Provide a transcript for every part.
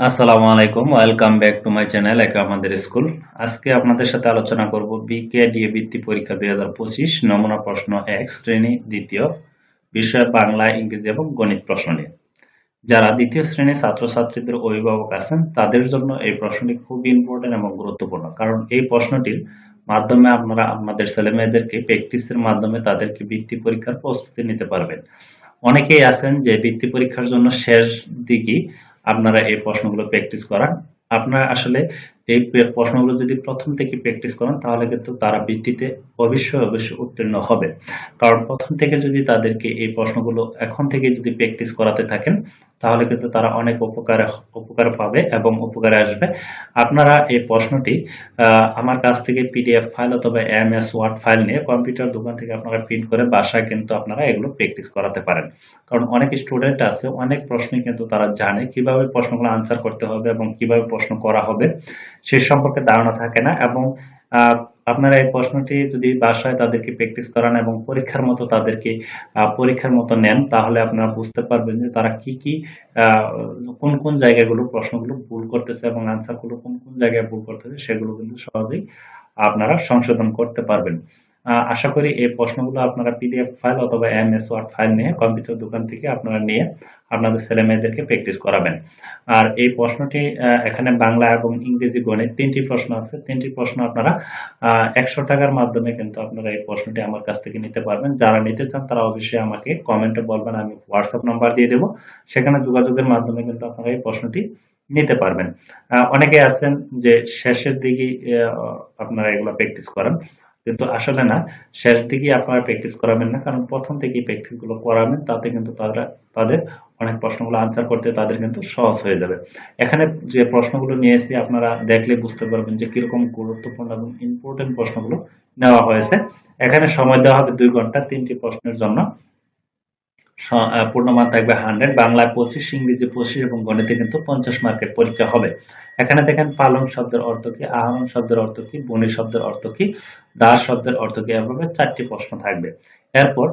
আসসালামু আলাইকুম, welcome back to my channel একা আমাদের স্কুল। আজকে আপনাদের সাথে আলোচনা করব বিকেডিএ বৃত্তি পরীক্ষা দুই হাজার পঁচিশ, নমুনা প্রশ্ন এক, শ্রেণি দ্বিতীয়, বিষয় বাংলা, ইংরেজি এবং গণিত প্রশ্ন নিয়ে। যারা দ্বিতীয় শ্রেণির ছাত্রছাত্রীদের অভিভাবক আছেন, তাদের জন্য এই প্রশ্নটি খুব ইম্পর্টেন্ট এবং গুরুত্বপূর্ণ। কারণ এই প্রশ্নটির মাধ্যমে আপনারা আপনাদের ছেলে মেয়েদেরকে প্র্যাকটিসের মাধ্যমে তাদেরকে বৃত্তি পরীক্ষার প্রস্তুতি নিতে পারবেন। অনেকেই আছেন যে বৃত্তি পরীক্ষার জন্য শেষ দিকে আপনারা এই প্রশ্নগুলো প্র্যাকটিস করান। আপনারা আসলে এই প্রশ্নগুলো যদি প্রথম থেকে প্র্যাকটিস করেন, তাহলে কিন্তু তারা বৃত্তিতে অবশ্যই অবশ্যই উত্তীর্ণ হবে। কারণ প্রথম থেকে যদি তাদেরকে এই প্রশ্নগুলো এখন থেকে যদি প্র্যাকটিস করাতে থাকেন তাহলে কিন্তু তারা অনেক উপকারে, উপকার পাবে এবং উপকারে আসবে। আপনারা এই প্রশ্নটি আমার কাছ থেকে পিডিএফ ফাইল অথবা এম এস ওয়ার্ড ফাইল নিয়ে কম্পিউটার দোকান থেকে আপনারা প্রিন্ট করে বাসায় কিন্তু আপনারা এগুলো প্র্যাকটিস করাতে পারেন। কারণ অনেক স্টুডেন্ট আছে, অনেক প্রশ্নই কিন্তু তারা জানে কীভাবে প্রশ্নগুলো আনসার করতে হবে এবং কীভাবে প্রশ্ন করা হবে, সে সম্পর্কে ধারণা থাকে না এবং আপনারা এই প্রশ্নটি যদি বাসায় তাদেরকে প্র্যাকটিস করান এবং পরীক্ষার মতো তাদেরকে পরীক্ষার মতো নেন, তাহলে আপনারা বুঝতে পারবেন যে তারা কি কি কোন কোন জায়গাগুলো প্রশ্নগুলো ভুল করতেছে এবং আনসারগুলো কোন কোন জায়গায় ভুল করতেছে, সেগুলো কিন্তু সহজেই আপনারা সংশোধন করতে পারবেন। আশা করি এই প্রশ্নগুলো আপনারা পিডিএফ ফাইল অথবা এমএস ওয়ার্ড ফাইল নিয়ে কম্পিউটার দোকান থেকে আপনারা নিয়ে আপনাদের ছেলে মেয়েদেরকে প্র্যাকটিস করাবেন। আর এই প্রশ্নটি এখানে বাংলা এবং ইংরেজি গণিত তিনটি প্রশ্ন আছে। তিনটি প্রশ্ন আপনারা একশো টাকার মাধ্যমে কিন্তু আপনারা এই প্রশ্নটি আমার কাছ থেকে নিতে পারবেন। যারা নিতে চান তারা অবশ্যই আমাকে কমেন্টে বলবেন, আমি হোয়াটসঅ্যাপ নাম্বার দিয়ে দেবো। সেখানে যোগাযোগের মাধ্যমে কিন্তু আপনারা এই প্রশ্নটি নিতে পারবেন। অনেকে আছেন যে শেষের দিকে আপনারা এগুলো প্র্যাকটিস করেন। কিন্তু আসলে না, শেষ দিকে আপনারা প্র্যাকটিস করাবেন না, কারণ প্রথম থেকেই প্র্যাকটিসগুলো করাবেন, তাতে কিন্তু তারা, তাদের অনেক প্রশ্নগুলো আনসার করতে তাদের কিন্তু সহজ হয়ে যাবে। এখানে যে প্রশ্নগুলো নিয়েছি আপনারা দেখলে বুঝতে পারবেন যে কীরকম গুরুত্বপূর্ণ এবং ইম্পর্টেন্ট প্রশ্নগুলো নেওয়া হয়েছে। এখানে সময় দেওয়া হবে দুই ঘণ্টা, তিনটি প্রশ্নের জন্য। পূর্ণমান থাকবে হান্ড্রেড, বাংলায় পঁচিশ, ইংরেজি পঁচিশ এবং গণিতে কিন্তু পঞ্চাশ মার্কের পরীক্ষা হবে। এখানে দেখেন পালং শব্দের অর্থ কি, আহরণ শব্দের অর্থ কি বনি শব্দের অর্থ কি, দাস শব্দের অর্থ কি, এভাবে চারটি প্রশ্ন থাকবে। এরপর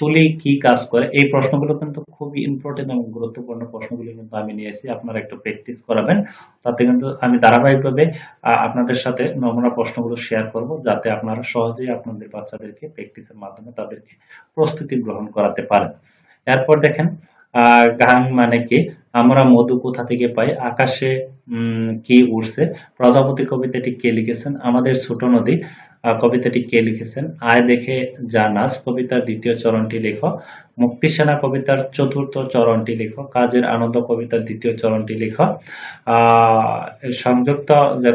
তুলি কি কাজ করে? এই প্রশ্নগুলো কিন্তু খুবই ইম্পর্টেন্ট এবং গুরুত্বপূর্ণ প্রশ্নগুলো কিন্তু আমি নিয়েছি আপনারা একটু প্র্যাকটিস করাবেন। তাতে কিন্তু আমি ধারাবাহিকভাবে আপনাদের সাথে নমুনা প্রশ্নগুলো শেয়ার করব যাতে আপনারা সহজেই আপনাদের বাচ্চাদেরকে প্র্যাকটিসের মাধ্যমে তাদেরকে প্রস্তুতি গ্রহণ করাতে পারেন। এরপর দেখেন গান মানে কি? আমরা মধু কোথা থেকে পাই? আকাশে কি উড়ছে? প্রজাপতি কবিতাটি কে লিখেছেন? আমাদের ছোট নদী। কবিতাটি কে লিখেছেন? আয় দেখে যা কবিতার দ্বিতীয় চরণটি লেখ। মুক্তিসেনা কবিতার চতুর্থ চরণটি লেখ। কাজের আনন্দ কবিতার দ্বিতীয় চরণটি লেখ। সংযুক্ত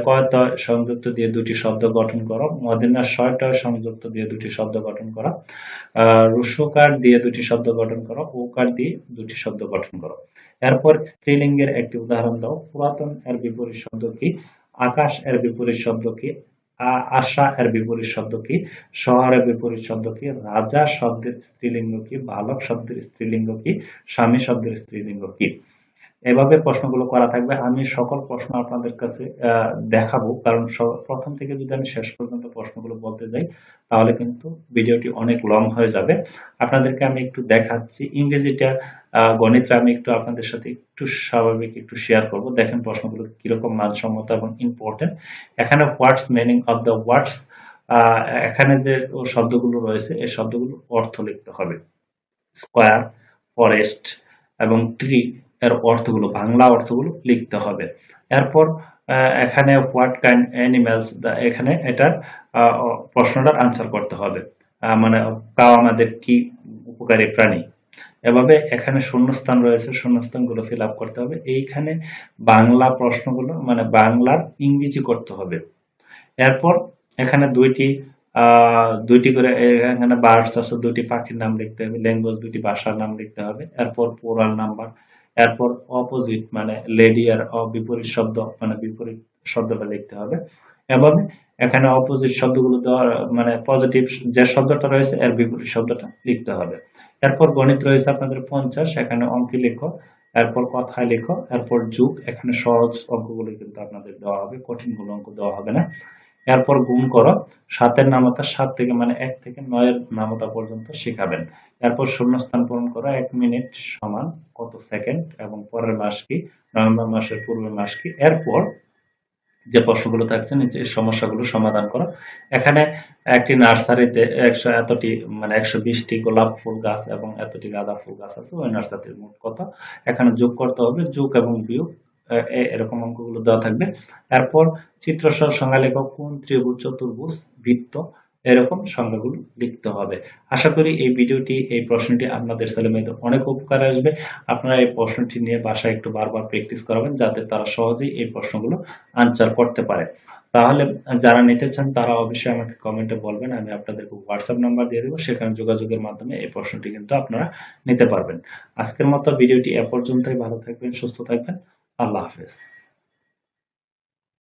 কয়ত সংযুক্ত দিয়ে দুটি শব্দ গঠন করো। মদিনার ছয়টা সংযুক্ত দিয়ে দুটি শব্দ গঠন করো। রুস্যকার দিয়ে দুটি শব্দ গঠন করো। ওকার দিয়ে দুটি শব্দ গঠন করো। এরপর স্ত্রীলিঙ্গের একটি উদাহরণ দাও। পুরাতন এর বিপরীত শব্দ কি? আকাশ এর বিপরীত শব্দ কি? আশা এর বিপরীত শব্দ কি? শহরের বিপরীত শব্দ কি? রাজা শব্দের স্ত্রীলিঙ্গ কি? বালক শব্দের স্ত্রীলিঙ্গ কি? স্বামী শব্দের স্ত্রীলিঙ্গ কি? এভাবে প্রশ্নগুলো করা থাকবে। আমি সকল প্রশ্ন আপনাদের কাছে দেখাবো। কারণ প্রথম থেকে যদি আমি শেষ পর্যন্ত প্রশ্নগুলো বলতে যাই, তাহলে কিন্তু ভিডিওটি অনেক লং হয়ে যাবে। আপনাদেরকে আমি একটু দেখাচ্ছি। ইংরেজিটা গণিতটা আমি একটু আপনাদের সাথে একটু স্বাভাবিক একটু শেয়ার করব। দেখেন প্রশ্নগুলো কীরকম মানসম্মত এবং ইম্পর্টেন্ট এখানে what's meaning of the words এখানে যে শব্দগুলো রয়েছে, এই শব্দগুলো অর্থ লিখতে হবে। স্কোয়ার ফরেস্ট এবং ট্রি এর অর্থগুলো, বাংলা অর্থগুলো লিখতে হবে। এরপর এখানে হোয়াট কাইন্ড অ্যানিমেলস এখানে এটার প্রশ্নটার আনসার করতে হবে। মানে কাউ আমাদের কি উপকারী প্রাণী? এভাবে এখানে শূন্যস্থান রয়েছে, শূন্যস্থানগুলো ফিল আপ করতে হবে। এইখানে বাংলা প্রশ্নগুলো মানে বাংলার ইংরেজি করতে হবে। এরপর, এখানে দুইটি দুইটি করে, এখানে বার্ডস আছে, দুইটি পাখির নাম লিখতে হবে, ল্যাঙ্গুয়েজ, দুইটি ভাষার নাম লিখতে হবে। এরপর পোরাল নাম্বার এরপর অপোজিট মানে লেডি আর বিপরীত শব্দ মানে বিপরীত শব্দটা লিখতে হবে। এবং এখানে অপোজিট শব্দগুলো দেওয়ার মানে পজিটিভ যে শব্দটা রয়েছে, এর বিপরীত শব্দটা লিখতে হবে। এরপর গণিত রয়েছে আপনাদের পঞ্চাশ, এখানে অঙ্কি লেখো, এরপর কথায় লেখো, এরপর যুগ, এখানে সহজ অঙ্কগুলো কিন্তু আপনাদের দেওয়া হবে, কঠিনগুলো অঙ্ক দেওয়া হবে না। এরপর গুণ করো, সাতের নামতা সাত থেকে মানে এক থেকে নয়ের নামতা পর্যন্ত শিখাবেন। এরপর শূন্যস্থান পূরণ করো, এক মিনিট সমান কত সেকেন্ড এবং পরের মাস কি, নভেম্বর মাসের পূর্বের মাস কি। এরপর যে প্রশ্নগুলো থাকছে, নিচে সমস্যাগুলো সমাধান করো। এখানে একটি নার্সারিতে একশো এতটি মানে একশো বিশটি গোলাপ ফুল গাছ এবং এতটি গাঁদা ফুল গাছ আছে, ওই নার্সারির মোট কত। এখানে যোগ করতে হবে, যোগ এবং বিয়োগ এরকম অঙ্কগুলো দেওয়া থাকবে। এরপর চিত্রসহ সংজ্ঞা লেখক কোন ত্রিভুজ, চতুর্ভুজ, বৃত্ত, এরকম সংজ্ঞাগুলো লিখতে হবে। আশা করি এই ভিডিওটি, এই প্রশ্নটি আপনাদের ছেলেমেয়েদের অনেক উপকারে আসবে। আপনারা এই প্রশ্নটি নিয়ে বাসায় একটু বারবার প্র্যাকটিস করাবেন যাতে তারা সহজেই এই প্রশ্নগুলো আনসার করতে পারে। তাহলে যারা নিতে চান তারা অবশ্যই আমাকে কমেন্টে বলবেন, আমি আপনাদেরকে হোয়াটসঅ্যাপ নাম্বার দিয়ে দেবো, সেখানে যোগাযোগের মাধ্যমে এই প্রশ্নটি কিন্তু আপনারা নিতে পারবেন। আজকের মতো ভিডিওটি এ পর্যন্তই, ভালো থাকবেন, সুস্থ থাকবেন। আল্লাহ হাফেজ।